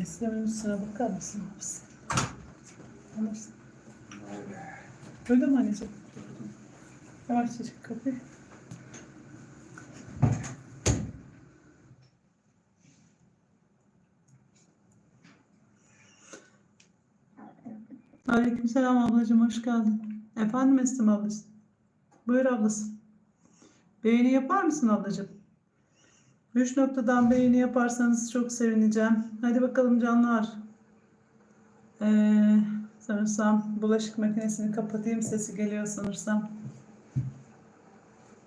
Eslem'in üstüne bakar mısın? Mısın? Alırsın. Öyle mi anneciğim? Yavaşça çık kapıyı. Aleykümselam ablacığım hoş geldin. Efendim Eslem ablası. Buyur ablası. Beğeni yapar mısın ablacığım? Üç noktadan beğeni yaparsanız çok sevineceğim. Hadi bakalım canlar. Ee, sanırsam bulaşık makinesini kapatayım. Sesi geliyor sanırsam.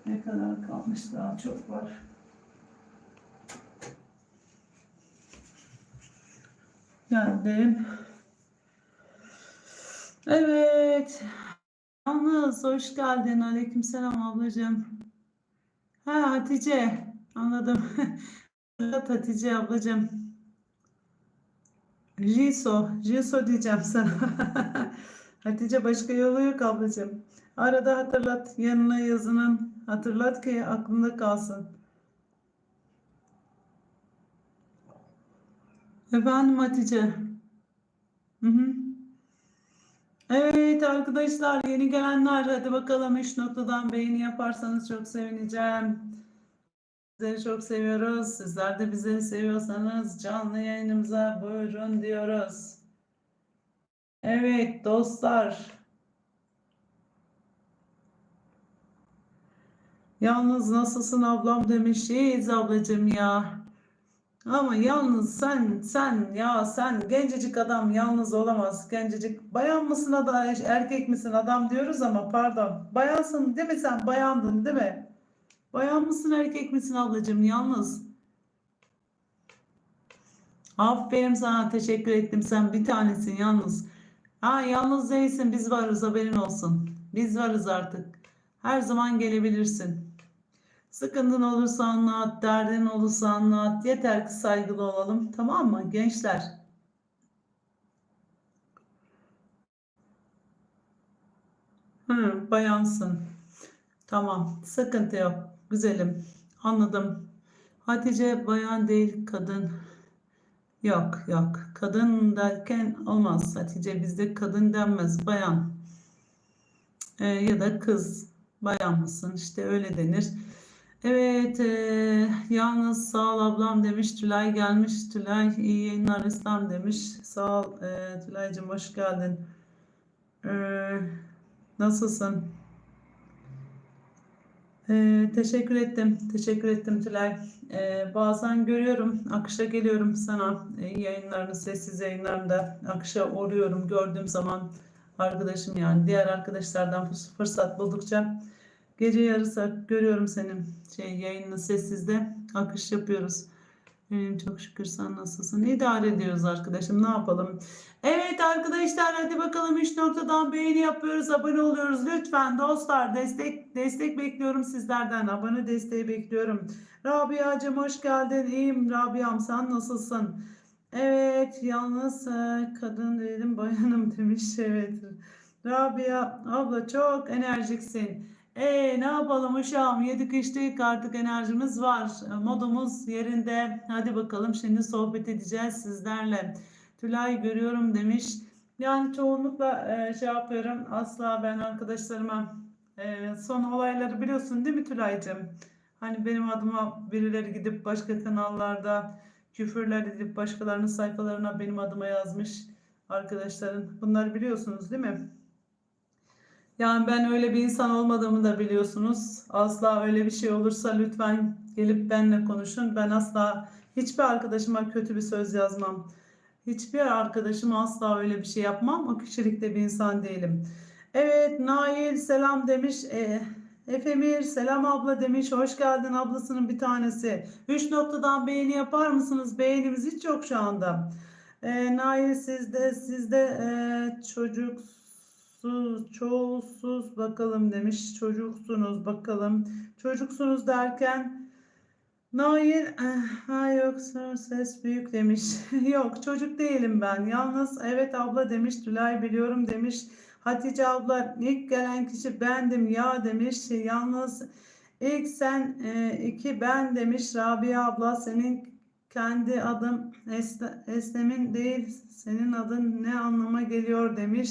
Ne kadar kalmış daha çok var. Geldim. Evet. Yalnız hoş geldin. Aleykümselam ablacığım. Ha Hatice. Anladım. Evet Hatice ablacığım. Jiso. Jiso diyeceğim sana. Hatice başka yolu yok ablacığım. Arada hatırlat. Yanına yazının. Hatırlat ki aklında kalsın. Efendim Hatice. Hı hı. Evet arkadaşlar yeni gelenler hadi bakalım 3 noktadan beğeni yaparsanız çok sevineceğim. Sizleri çok seviyoruz. Sizler de bizleri seviyorsanız canlı yayınımıza buyurun diyoruz. Evet dostlar. Yalnız nasılsın ablam demiş. İyiyiz ablacığım ya. Ama yalnız sen sen ya sen gencecik adam yalnız olamaz. Gencecik bayan mısın adam erkek misin adam diyoruz ama pardon. Bayansın değil mi sen? Bayandın değil mi? Bayan mısın erkek misin ablacığım yalnız? Aferin sana teşekkür ettim sen bir tanesin yalnız. Ha yalnız değilsin biz varız haberin olsun. Biz varız artık. Her zaman gelebilirsin. Sıkıntın olursa anlat, derdin olursa anlat. Yeter ki saygılı olalım. Tamam mı gençler? Hı, bayansın. Tamam, sıkıntı yok. Güzelim. Anladım. Hatice bayan değil kadın. Yok yok. Kadın derken olmaz. Hatice bizde kadın denmez. Bayan. Ee, ya da kız. Bayan mısın? İşte öyle denir. Evet, e, yalnız sağ ol ablam demiş. Tülay gelmiş. Tülay iyi yayınlar İslam demiş. Sağ ol e, Tülay'cığım hoş geldin. E, nasılsın? E, teşekkür ettim. Teşekkür ettim Tülay. E, bazen görüyorum. Akışa geliyorum sana. E, yayınlarını, sessiz yayınlarında akışa uğruyorum. Gördüğüm zaman arkadaşım yani diğer arkadaşlardan fırs- fırsat buldukça Gece yarısı görüyorum senin şey yayını sessizde akış yapıyoruz. Benim çok şükür sen nasılsın? İdare ediyoruz arkadaşım ne yapalım? Evet arkadaşlar hadi bakalım 3 noktadan beğeni yapıyoruz. Abone oluyoruz lütfen dostlar. Destek destek bekliyorum sizlerden. Abone desteği bekliyorum. Rabia'cığım hoş geldin. İyiyim Rabia'm sen nasılsın? Evet yalnız e, kadın değilim bayanım demiş. Evet. Rabia abla çok enerjiksin. E ne yapalım uşağım yedik içtik artık enerjimiz var. E, Modumuz yerinde. Hadi bakalım şimdi sohbet edeceğiz sizlerle. Tülay görüyorum demiş. Yani çoğunlukla e, şey yapıyorum. Asla ben arkadaşlarıma e, son olayları biliyorsun değil mi Tülay'cığım? Hani benim adıma birileri gidip başka kanallarda küfürler edip başkalarının sayfalarına benim adıma yazmış arkadaşların. Bunları biliyorsunuz değil mi? Yani ben öyle bir insan olmadığımı da biliyorsunuz. Asla öyle bir şey olursa lütfen gelip benimle konuşun. Ben asla hiçbir arkadaşıma kötü bir söz yazmam. Hiçbir arkadaşıma asla öyle bir şey yapmam. O kişilikte bir insan değilim. Evet Nail selam demiş. E, Efemir selam abla demiş. Hoş geldin ablasının bir tanesi. 3 noktadan beğeni yapar mısınız? Beğenimiz hiç yok şu anda. E, Nail sizde sizde e, çocuk Sus, çoğulsuz bakalım demiş. Çocuksunuz bakalım. Çocuksunuz derken Nail eh, ha yoksa ses büyük demiş. Yok çocuk değilim ben. Yalnız evet abla demiş. Tülay biliyorum demiş. Hatice abla ilk gelen kişi bendim ya demiş. Yalnız ilk sen e, iki ben demiş. Rabia abla senin kendi adım Esle- Eslem'in değil senin adın ne anlama geliyor demiş.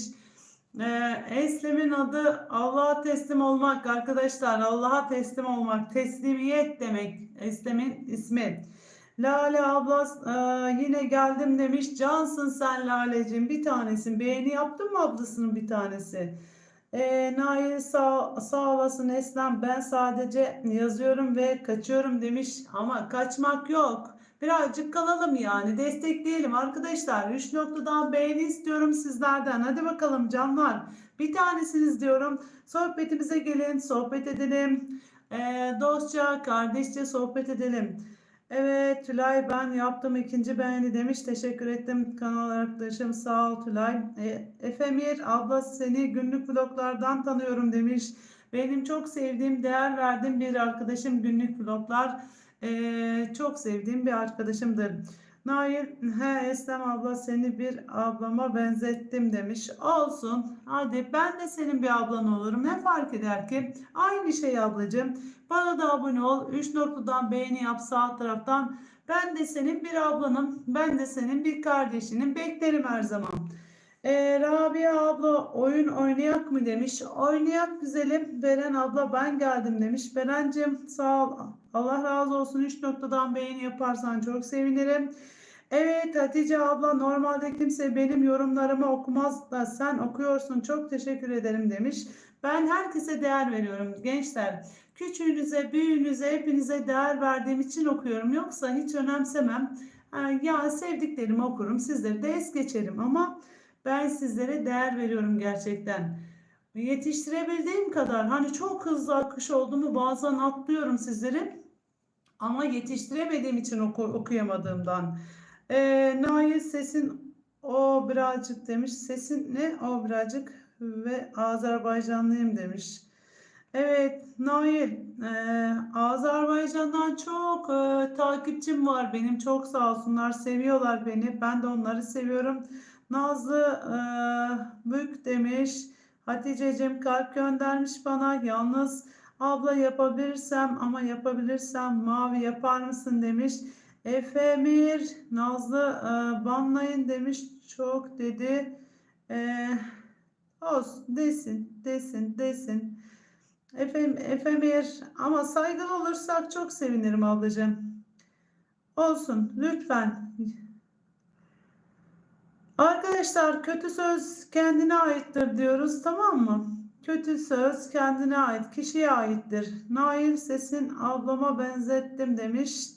Ee, Eslem'in adı Allah'a teslim olmak arkadaşlar. Allah'a teslim olmak. Teslimiyet demek. Eslem'in ismi. Lale abla e, yine geldim demiş. Cansın sen Lale'cim bir tanesin. Beğeni yaptın mı ablasının bir tanesi? E, Nail sağ, sağ olasın Eslem. Ben sadece yazıyorum ve kaçıyorum demiş. Ama kaçmak yok. Birazcık kalalım yani. Destekleyelim arkadaşlar. 3 noktadan beğeni istiyorum sizlerden. Hadi bakalım canlar. Bir tanesiniz diyorum. Sohbetimize gelin. Sohbet edelim. Ee, dostça, kardeşçe sohbet edelim. Evet Tülay ben yaptım ikinci beğeni demiş. Teşekkür ettim kanal arkadaşım. Sağ ol Tülay. E, Efemir abla seni günlük vloglardan tanıyorum demiş. Benim çok sevdiğim, değer verdiğim bir arkadaşım günlük vloglar. Ee, çok sevdiğim bir arkadaşımdır. Nail, he Eslem abla seni bir ablama benzettim demiş. Olsun. Hadi ben de senin bir ablan olurum. Ne fark eder ki? Aynı şey ablacığım. Bana da abone ol. 3 noktadan beğeni yap sağ taraftan. Ben de senin bir ablanım. Ben de senin bir kardeşinim. Beklerim her zaman. Ee, Rabia abla oyun oynayak mı demiş. Oynayak güzelim. Beren abla ben geldim demiş. Berencim sağ ol. Allah razı olsun. 3 noktadan beğeni yaparsan çok sevinirim. Evet Hatice abla normalde kimse benim yorumlarımı okumaz da sen okuyorsun. Çok teşekkür ederim demiş. Ben herkese değer veriyorum gençler. Küçüğünüze, büyüğünüze, hepinize değer verdiğim için okuyorum. Yoksa hiç önemsemem. Ha, Ya sevdiklerimi okurum, sizleri de es geçerim ama ben sizlere değer veriyorum gerçekten. Yetiştirebildiğim kadar hani çok hızlı akış oldu mu bazen atlıyorum sizleri ama yetiştiremediğim için oku, okuyamadığımdan. Ee, Nail sesin o birazcık demiş. Sesin ne? O birazcık ve Azerbaycanlıyım demiş. Evet Nail, e, Azerbaycan'dan çok e, takipçim var benim. Çok sağ olsunlar, seviyorlar beni. Ben de onları seviyorum. Nazlı e, Bük demiş. Hatice'cim kalp göndermiş bana. Yalnız abla yapabilirsem ama yapabilirsem mavi yapar mısın demiş. Efemir Nazlı e, banlayın demiş. Çok dedi. E, olsun desin, desin, desin. Efem, Efemir ama saygılı olursak çok sevinirim ablacığım. Olsun lütfen. Arkadaşlar kötü söz kendine aittir diyoruz tamam mı? Kötü söz kendine ait, kişiye aittir. Nail sesin ablama benzettim demiş.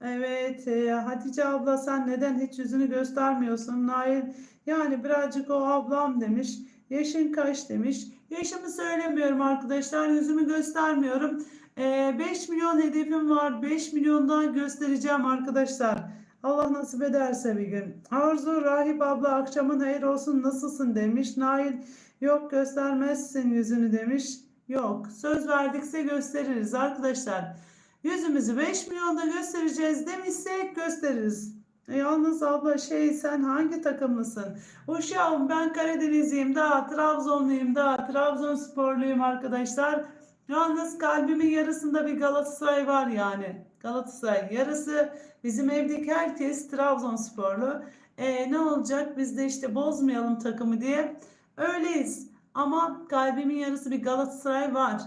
Evet e, Hatice abla sen neden hiç yüzünü göstermiyorsun? Nail yani birazcık o ablam demiş. Yaşın kaç demiş. Yaşımı söylemiyorum arkadaşlar. Yüzümü göstermiyorum. Ee, 5 milyon hedefim var. 5 milyondan göstereceğim arkadaşlar. Allah nasip ederse bir gün. Arzu Rahip abla akşamın hayır olsun nasılsın demiş. Nail yok göstermezsin yüzünü demiş. Yok söz verdikse gösteririz arkadaşlar. Yüzümüzü 5 milyonda göstereceğiz demişsek gösteririz. E, Yalnız abla şey sen hangi takımlısın? Uşağım ben Karadenizliyim da Trabzonluyum da Trabzonsporluyum arkadaşlar. Yalnız kalbimin yarısında bir Galatasaray var yani. Galatasaray yarısı bizim evdeki herkes Trabzonsporlu. E, ne olacak biz de işte bozmayalım takımı diye öyleyiz. Ama kalbimin yarısı bir Galatasaray var.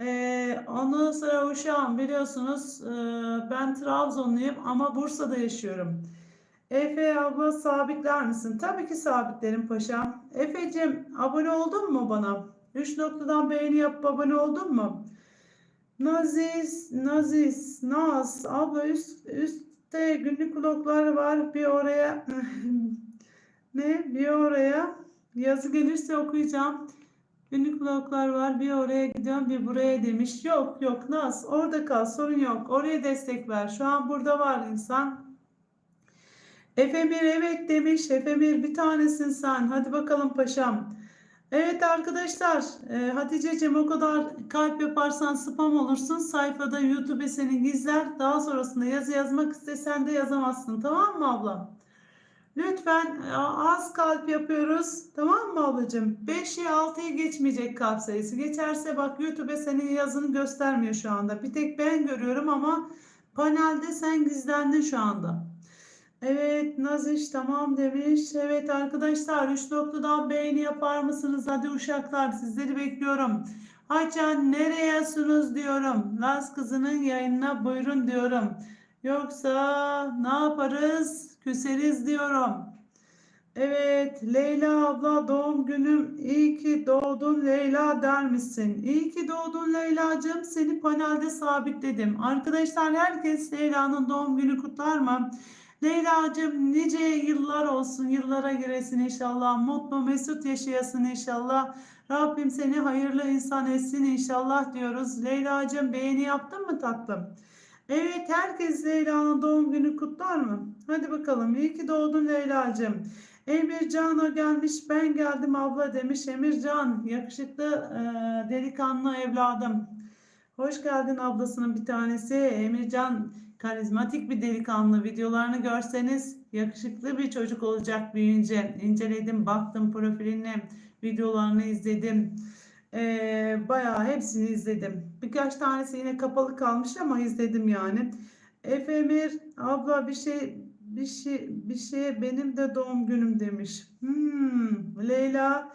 Ee, ondan sonra uşağım biliyorsunuz e, ben Trabzonluyum ama Bursa'da yaşıyorum. Efe abla sabitler misin? Tabii ki sabitlerim paşam. Efe'cim abone oldun mu bana? 3 noktadan beğeni yapıp abone oldun mu? Naziz, Naziz, Naz abla üst, üstte günlük vloglar var. Bir oraya ne? Bir oraya yazı gelirse okuyacağım. Günlük vloglar var. Bir oraya gidiyorum bir buraya demiş. Yok yok Naz orada kal sorun yok. Oraya destek ver. Şu an burada var insan. Efemir evet demiş. Efemir bir tanesin sen. Hadi bakalım paşam. Evet arkadaşlar e, Hatice'cim o kadar kalp yaparsan spam olursun. Sayfada YouTube seni gizler. Daha sonrasında yazı yazmak istesen de yazamazsın. Tamam mı ablam? Lütfen e, az kalp yapıyoruz. Tamam mı ablacığım? 5'i 6'yı geçmeyecek kalp sayısı. Geçerse bak YouTube senin yazını göstermiyor şu anda. Bir tek ben görüyorum ama Panelde sen gizlendin şu anda. Evet Naziş tamam demiş. Evet arkadaşlar 3 noktadan beğeni yapar mısınız? Hadi uşaklar sizleri bekliyorum. Hacan nereyesunuz diyorum. Laz kızının yayınına buyurun diyorum. Yoksa ne yaparız? Küseriz diyorum. Evet Leyla abla doğum günüm iyi ki doğdun Leyla der misin? İyi ki doğdun Leyla'cığım seni panelde sabitledim. Arkadaşlar herkes Leyla'nın doğum günü kutlar mı? Leyla'cığım nice yıllar olsun yıllara giresin inşallah mutlu mesut yaşayasın inşallah. Rabbim seni hayırlı insan etsin inşallah diyoruz. Leyla'cığım beğeni yaptın mı tatlım? Evet herkes Leyla'nın doğum günü kutlar mı? Hadi bakalım iyi ki doğdun Leyla'cığım. Emircan'a gelmiş ben geldim abla demiş. Emircan yakışıklı e, delikanlı evladım. Hoş geldin ablasının bir tanesi. Emircan karizmatik bir delikanlı. Videolarını görseniz yakışıklı bir çocuk olacak büyüyünce. İnceledim, baktım profiline, videolarını izledim. E, bayağı hepsini izledim. Birkaç tanesi yine kapalı kalmış ama izledim yani. Efemir abla bir şey bir şey bir şey benim de doğum günüm demiş. Hmm, Leyla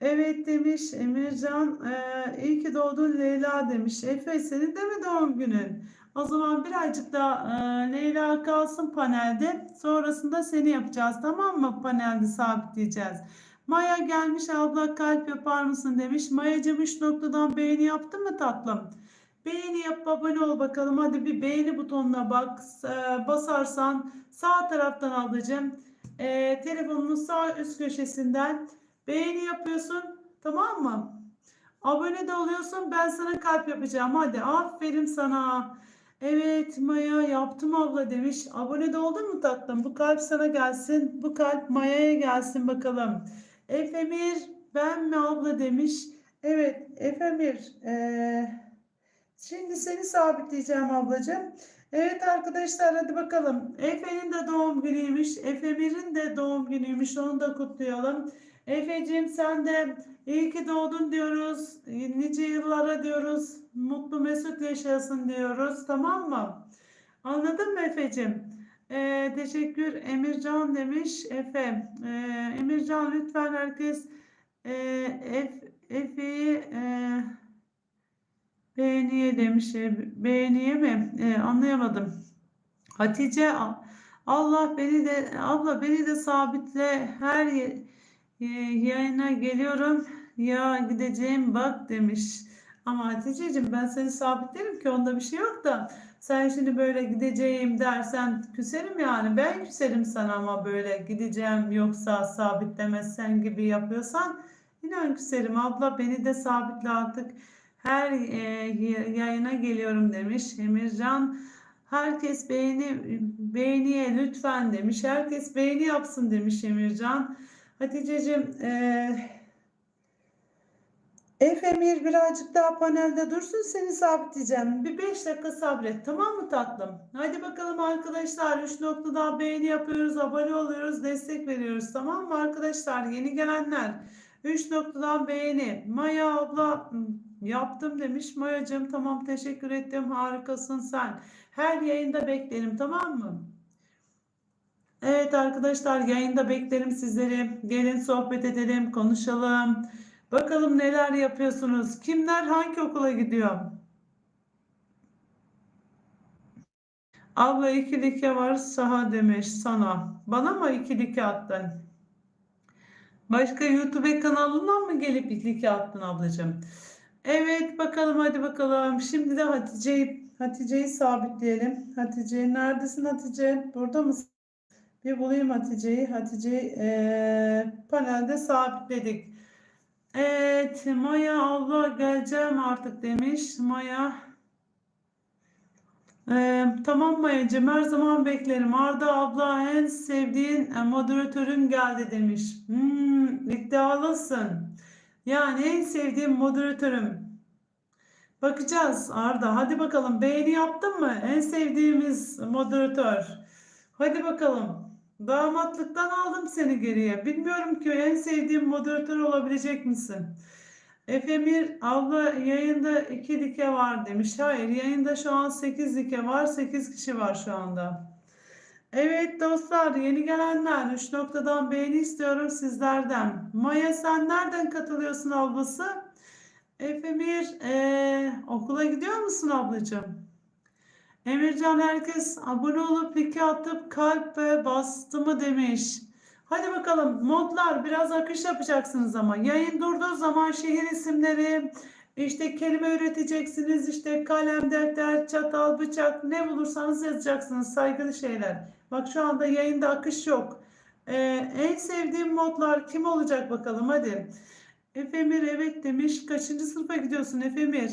evet demiş. Emircan e, iyi ki doğdun Leyla demiş. Efe senin de mi doğum günün? O zaman birazcık da e, Leyla kalsın panelde. Sonrasında seni yapacağız tamam mı? Panelde sabitleyeceğiz. Maya gelmiş abla kalp yapar mısın demiş. Mayacım 3 noktadan beğeni yaptın mı tatlım? Beğeni yap, abone ol bakalım. Hadi bir beğeni butonuna bak. E, basarsan sağ taraftan ablacığım e, telefonunun sağ üst köşesinden beğeni yapıyorsun. Tamam mı? Abone de oluyorsun. Ben sana kalp yapacağım. Hadi aferin sana. Evet Maya yaptım abla demiş. Abone de oldun mu tatlım? Bu kalp sana gelsin. Bu kalp Maya'ya gelsin bakalım. Efemir ben mi abla demiş. Evet Efemir. Eee Şimdi seni sabitleyeceğim ablacığım. Evet arkadaşlar hadi bakalım. Efe'nin de doğum günüymüş. Efemir'in de doğum günüymüş. Onu da kutlayalım. Efe'cim sen de iyi ki doğdun diyoruz. Nice yıllara diyoruz. Mutlu mesut yaşasın diyoruz. Tamam mı? Anladın mı Efe'cim? Ee, teşekkür Emircan demiş. Efe. Ee, Emircan lütfen herkes e, Efe, Efe'yi e, Beğeniye demiş. Beğeniye mi? E, anlayamadım. Hatice Allah beni de abla beni de sabitle her yayına geliyorum ya gideceğim bak demiş. Ama Hatice'cim ben seni sabitlerim ki onda bir şey yok da sen şimdi böyle gideceğim dersen küserim yani ben küserim sana ama böyle gideceğim yoksa sabitlemezsen gibi yapıyorsan inan küserim abla beni de sabitle artık her e, yayına geliyorum demiş Emircan. Herkes beğeni beğeniye lütfen demiş. Herkes beğeni yapsın demiş Emircan. Hatice'cim e, Efemir birazcık daha panelde dursun seni sabitleyeceğim. Bir 5 dakika sabret tamam mı tatlım? Hadi bakalım arkadaşlar 3 noktadan beğeni yapıyoruz, abone oluyoruz, destek veriyoruz tamam mı arkadaşlar? Yeni gelenler 3 noktadan beğeni. Maya abla Yaptım demiş Mayacığım. Tamam teşekkür ettim. Harikasın sen. Her yayında beklerim tamam mı? Evet arkadaşlar yayında beklerim sizleri. Gelin sohbet edelim, konuşalım. Bakalım neler yapıyorsunuz? Kimler hangi okula gidiyor? Abla iki like var saha demiş sana. Bana mı iki like attın? Başka YouTube kanalından mı gelip like attın ablacığım? Evet bakalım hadi bakalım. Şimdi de Hatice'yi Hatice'yi sabitleyelim. Hatice neredesin Hatice? Burada mısın? Bir bulayım Hatice'yi. Hatice'yi e, panelde sabitledik. Evet Maya abla geleceğim artık demiş. Maya ee, tamam Mayacığım her zaman beklerim. Arda abla en sevdiğin e, moderatörün geldi demiş. Hmm, iddialısın. Yani en sevdiğim moderatörüm. Bakacağız Arda. Hadi bakalım beğeni yaptın mı? En sevdiğimiz moderatör. Hadi bakalım. Damatlıktan aldım seni geriye. Bilmiyorum ki en sevdiğim moderatör olabilecek misin? Efemir abla yayında iki dike var demiş. Hayır yayında şu an 8 dike var. 8 kişi var şu anda. Evet dostlar yeni gelenler 3 noktadan beğeni istiyorum sizlerden. Maya sen nereden katılıyorsun ablası? Efemir eee, okula gidiyor musun ablacığım? Emircan herkes abone olup like atıp kalp ve bastı mı demiş. Hadi bakalım modlar biraz akış yapacaksınız ama yayın durduğu zaman şehir isimleri işte kelime üreteceksiniz işte kalem defter çatal bıçak ne bulursanız yazacaksınız saygılı şeyler. Bak şu anda yayında akış yok. Ee, en sevdiğim modlar kim olacak bakalım hadi. Efemir evet demiş. Kaçıncı sınıfa gidiyorsun Efemir?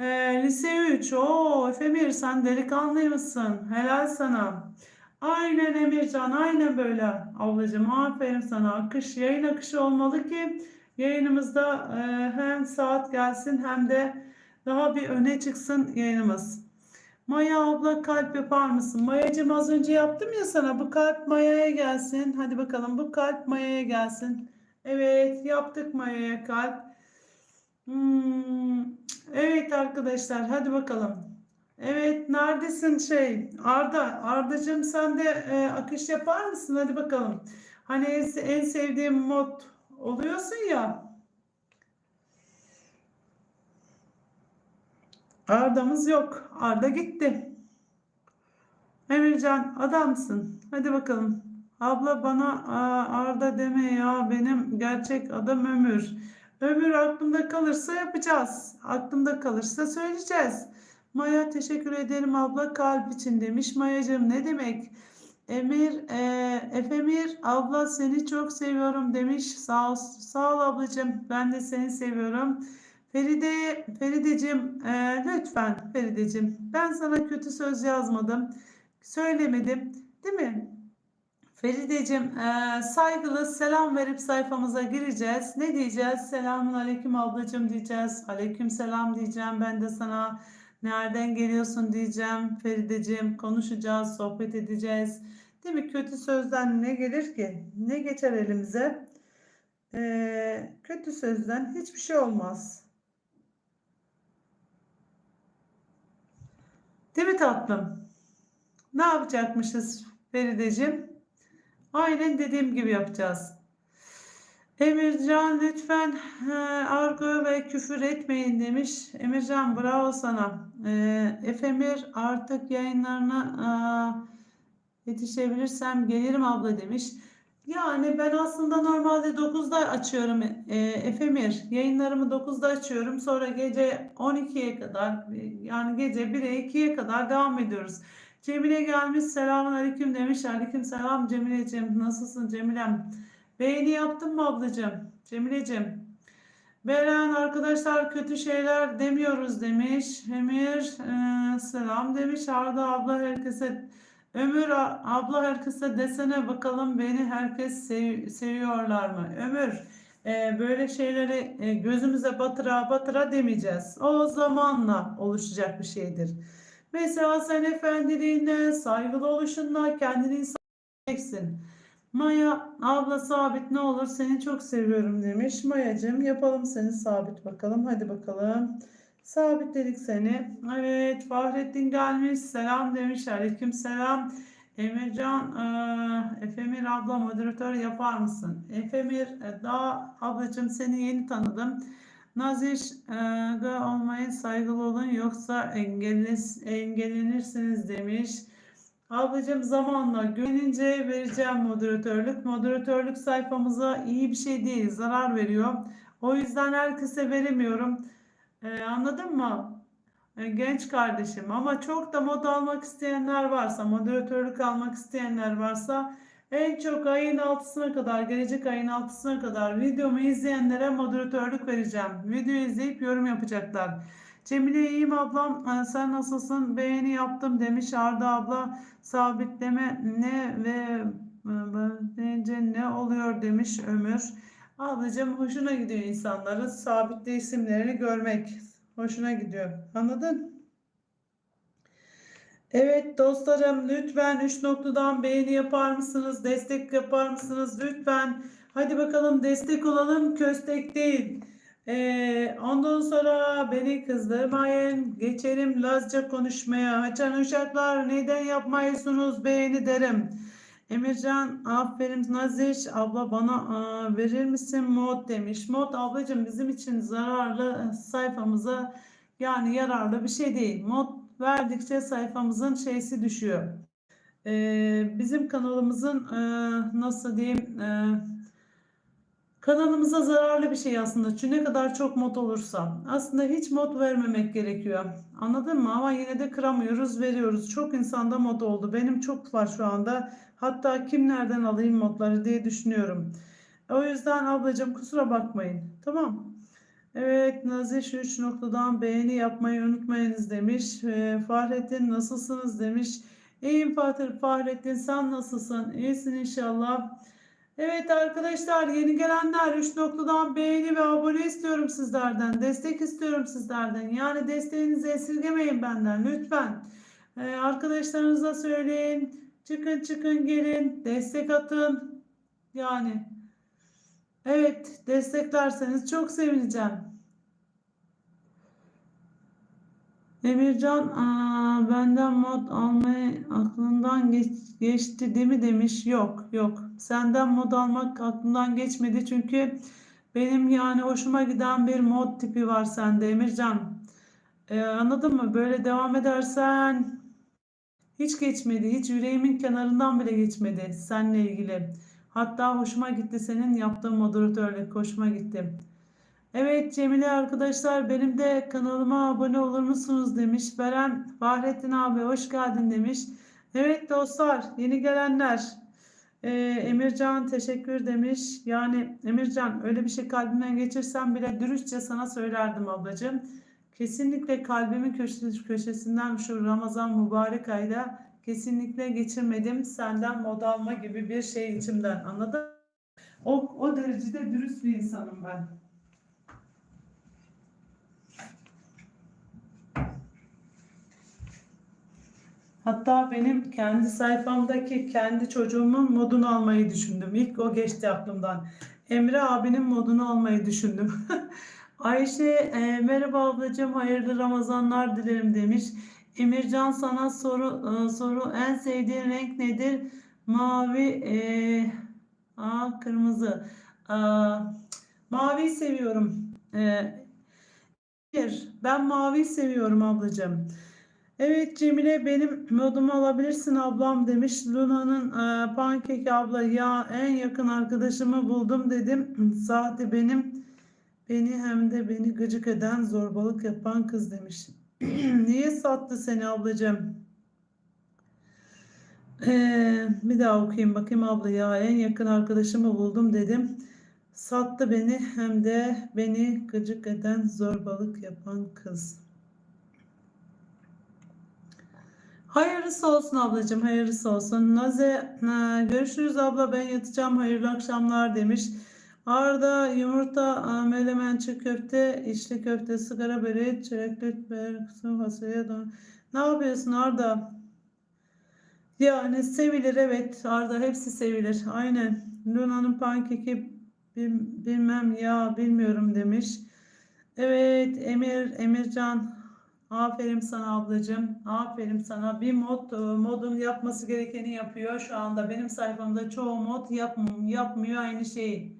Ee, lise 3. Oo Efemir sen delikanlıymışsın. Helal sana. Aynen Emircan, aynen böyle ablacığım. Aferin sana. Akış, yayın akışı olmalı ki yayınımızda e, hem saat gelsin hem de daha bir öne çıksın yayınımız. Maya abla kalp yapar mısın? Mayacığım az önce yaptım ya sana. Bu kalp Maya'ya gelsin. Hadi bakalım bu kalp Maya'ya gelsin. Evet yaptık Maya'ya kalp. Hmm, evet arkadaşlar hadi bakalım. Evet, neredesin şey? Arda, Ardacığım sen de e, akış yapar mısın? Hadi bakalım. Hani en, en sevdiğim mod oluyorsun ya. Arda'mız yok. Arda gitti. Emircan adamsın. Hadi bakalım. Abla bana Arda deme ya. Benim gerçek adım Ömür. Ömür aklımda kalırsa yapacağız. Aklımda kalırsa söyleyeceğiz. Maya teşekkür ederim abla kalp için demiş. Mayacığım ne demek? Emir, e, Efemir abla seni çok seviyorum demiş. Sağ ol, sağ ol ablacığım. Ben de seni seviyorum. Feride, Ferideciğim e, lütfen Ferideciğim ben sana kötü söz yazmadım. Söylemedim. Değil mi? Ferideciğim e, saygılı selam verip sayfamıza gireceğiz. Ne diyeceğiz? Selamun aleyküm ablacığım diyeceğiz. Aleyküm selam diyeceğim. Ben de sana Nereden geliyorsun diyeceğim Ferideciğim. Konuşacağız, sohbet edeceğiz. Değil mi? Kötü sözden ne gelir ki? Ne geçer elimize? Ee, kötü sözden hiçbir şey olmaz. Değil mi tatlım? Ne yapacakmışız Ferideciğim? Aynen dediğim gibi yapacağız. Emircan lütfen e, argo ve küfür etmeyin demiş. Emircan bravo sana. E, Efemir artık yayınlarına e, yetişebilirsem gelirim abla demiş. Yani ben aslında normalde 9'da açıyorum e, Efemir. Yayınlarımı 9'da açıyorum. Sonra gece 12'ye kadar yani gece 1'e 2'ye kadar devam ediyoruz. Cemile gelmiş selamun aleyküm demiş. Aleyküm selam Cemile'ciğim. Nasılsın Cemilem? Beğeni yaptın mı ablacığım? Cemile'cim. Beren arkadaşlar kötü şeyler demiyoruz demiş. Emir e, selam demiş. Arda abla herkese Ömür abla herkese desene bakalım beni herkes sev, seviyorlar mı? Ömür e, böyle şeyleri e, gözümüze batıra batıra demeyeceğiz. O zamanla oluşacak bir şeydir. Mesela sen efendiliğine, saygılı oluşunla kendini insan. Maya abla sabit ne olur seni çok seviyorum demiş. Mayacığım yapalım seni sabit bakalım. Hadi bakalım. Sabitledik seni. Evet Fahrettin gelmiş. Selam demiş. Aleyküm selam. Emircan, e, Efemir abla moderatör yapar mısın? Efemir e, daha ablacığım seni yeni tanıdım. Naziş e, olmayın saygılı olun yoksa engellis, engellenirsiniz demiş. Ablacığım zamanla güvenince vereceğim moderatörlük. Moderatörlük sayfamıza iyi bir şey değil, zarar veriyor. O yüzden herkese veremiyorum. Ee, anladın mı? Ee, genç kardeşim ama çok da mod almak isteyenler varsa, moderatörlük almak isteyenler varsa en çok ayın altısına kadar, gelecek ayın altısına kadar videomu izleyenlere moderatörlük vereceğim. Video izleyip yorum yapacaklar. Cemile iyiyim ablam ee, sen nasılsın beğeni yaptım demiş Arda abla sabitleme ne ve deyince ne oluyor demiş Ömür. Ablacığım hoşuna gidiyor insanların sabitle isimlerini görmek. Hoşuna gidiyor. Anladın? Evet dostlarım lütfen 3 noktadan beğeni yapar mısınız? Destek yapar mısınız? Lütfen. Hadi bakalım destek olalım köstek değil. Ee, ondan sonra beni kızdırmayın. Geçelim Lazca konuşmaya. Açan uşaklar neden yapmayısınız beğeni derim. Emircan aferin Naziş abla bana aa, verir misin mod demiş. Mod ablacığım bizim için zararlı sayfamıza yani yararlı bir şey değil. Mod verdikçe sayfamızın şeysi düşüyor. Ee, bizim kanalımızın e, nasıl diyeyim e, kanalımıza zararlı bir şey aslında. Çünkü ne kadar çok mod olursa aslında hiç mod vermemek gerekiyor. Anladın mı? Ama yine de kıramıyoruz, veriyoruz. Çok insanda mod oldu. Benim çok var şu anda. Hatta kim nereden alayım modları diye düşünüyorum. O yüzden ablacığım kusura bakmayın. Tamam. Evet Nazi şu üç noktadan beğeni yapmayı unutmayınız demiş. Ee, Fahrettin nasılsınız demiş. İyiyim Fatih Fahrettin sen nasılsın? İyisin inşallah. Evet arkadaşlar yeni gelenler 3 noktadan beğeni ve abone istiyorum sizlerden. Destek istiyorum sizlerden. Yani desteğinizi esirgemeyin benden lütfen. Ee, arkadaşlarınıza söyleyin. Çıkın çıkın gelin. Destek atın. Yani. Evet desteklerseniz çok sevineceğim. Emircan aa, benden mod almayı aklından geç- geçti değil mi demiş. Yok yok senden mod almak aklımdan geçmedi çünkü benim yani hoşuma giden bir mod tipi var sende Emircan. Ee, anladın mı? Böyle devam edersen hiç geçmedi. Hiç yüreğimin kenarından bile geçmedi seninle ilgili. Hatta hoşuma gitti senin yaptığın moderatörlük hoşuma gitti. Evet Cemile arkadaşlar benim de kanalıma abone olur musunuz demiş. Beren Fahrettin abi hoş geldin demiş. Evet dostlar yeni gelenler. Ee, Emircan teşekkür demiş. Yani Emircan öyle bir şey kalbimden geçirsem bile dürüstçe sana söylerdim ablacığım. Kesinlikle kalbimin köşesi, köşesinden şu Ramazan mübarek ayda kesinlikle geçirmedim. Senden mod alma gibi bir şey içimden anladın? O, o derecede dürüst bir insanım ben. Hatta benim kendi sayfamdaki kendi çocuğumun modunu almayı düşündüm. İlk o geçti aklımdan. Emre abinin modunu almayı düşündüm. Ayşe e, merhaba ablacığım hayırlı Ramazanlar dilerim demiş. Emircan sana soru e, soru en sevdiğin renk nedir? Mavi e, aa, kırmızı. Aa, mavi seviyorum. E, ben mavi seviyorum ablacığım. Evet Cemile benim modumu alabilirsin ablam demiş. Luna'nın e, pankek abla ya en yakın arkadaşımı buldum dedim. Saati benim beni hem de beni gıcık eden zorbalık yapan kız demiş. Niye sattı seni ablacığım? Ee, bir daha okuyayım bakayım abla ya en yakın arkadaşımı buldum dedim. Sattı beni hem de beni gıcık eden zorbalık yapan kız. Hayırlısı olsun ablacığım, hayırlısı olsun. Naze, görüşürüz abla ben yatacağım, hayırlı akşamlar demiş. Arda, yumurta, a, melemen, çiğ köfte, içli köfte, sigara börek, çörek, biber, kısım fasulye, don. Ne yapıyorsun Arda? Yani sevilir evet Arda hepsi sevilir. Aynen. Luna'nın pankeki bil- bilmem ya bilmiyorum demiş. Evet Emir Emircan Aferin sana ablacığım. Aferin sana. Bir mod modun yapması gerekeni yapıyor şu anda. Benim sayfamda çoğu mod yap, yapmıyor aynı şeyi.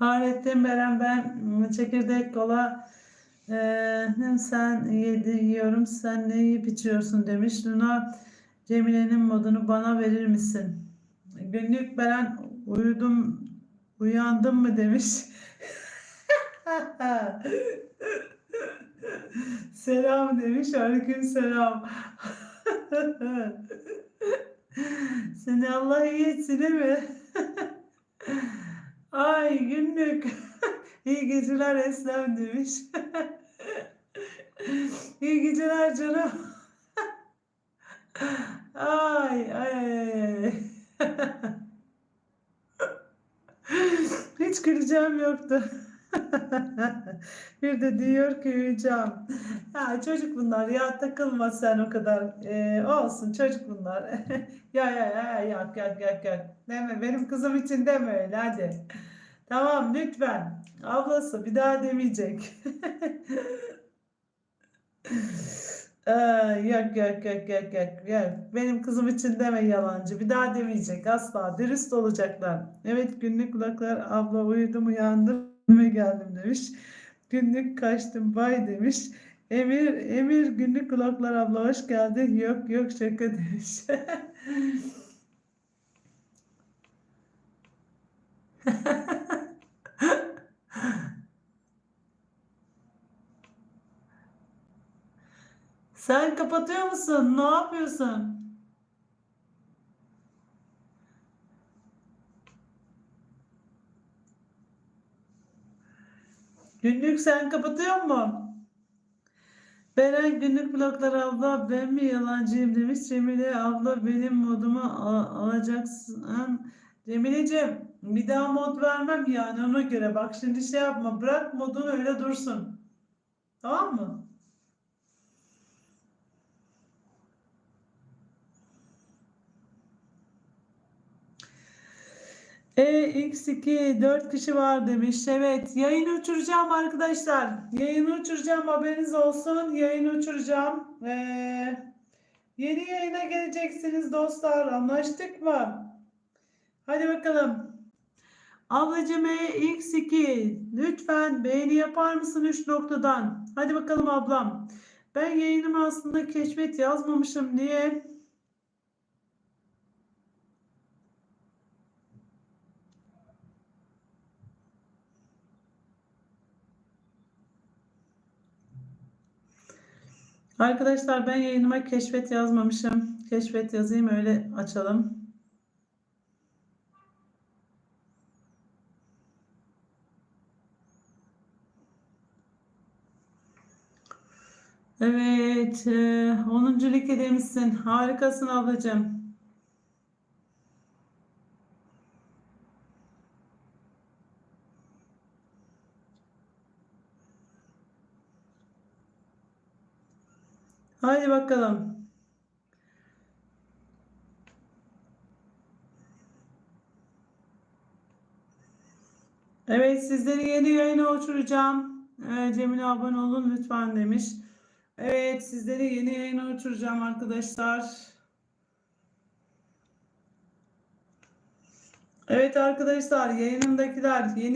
Fahrettin Beren ben çekirdek kola ee, hem sen yedi yiyorum sen ne yiyip içiyorsun demiş. Luna Cemile'nin modunu bana verir misin? Günlük Beren uyudum uyandım mı demiş. selam demiş. Aleyküm selam. Seni Allah iyi etsin değil mi? Ay günlük. İyi geceler Eslem demiş. İyi geceler canım. Ay ay ay. Hiç güleceğim yoktu. Bir de diyor ki Hücam. Ya çocuk bunlar ya takılma sen o kadar. Ee, olsun çocuk bunlar. Ya ya ya yak yak yak yak. Deme benim kızım için deme öyle hadi. Tamam lütfen. Ablası bir daha demeyecek. Aa, yok yok yok yok yok yok. Benim kızım için deme yalancı. Bir daha demeyecek asla. Dürüst olacaklar. Evet günlük kulaklar abla uyudum uyandım önüme geldim demiş. Günlük kaçtım bay demiş. Emir Emir günlük kulaklar abla hoş geldin. Yok yok şaka demiş. Sen kapatıyor musun? Ne yapıyorsun? Günlük sen kapatıyor mu? Beren günlük bloklar abla ben mi yalancıyım demiş. Cemile abla benim modumu al- alacaksın. Cemileciğim bir daha mod vermem yani ona göre. Bak şimdi şey yapma bırak modun öyle dursun. Tamam mı? E X2 4 kişi var demiş. Evet yayını uçuracağım arkadaşlar. Yayını uçuracağım haberiniz olsun. Yayını uçuracağım. Ee, yeni yayına geleceksiniz dostlar. Anlaştık mı? Hadi bakalım. Ablacım E X2 lütfen beğeni yapar mısın 3 noktadan? Hadi bakalım ablam. Ben yayınımı aslında keşfet yazmamışım. Niye? Arkadaşlar ben yayınıma keşfet yazmamışım. Keşfet yazayım öyle açalım. Evet, e, 10. lige demişsin. Harikasın ablacığım. Haydi bakalım. Evet sizleri yeni yayına uçuracağım. Ee, Cemile abone olun lütfen demiş. Evet sizleri yeni yayına uçuracağım arkadaşlar. Evet arkadaşlar yayınımdakiler yeni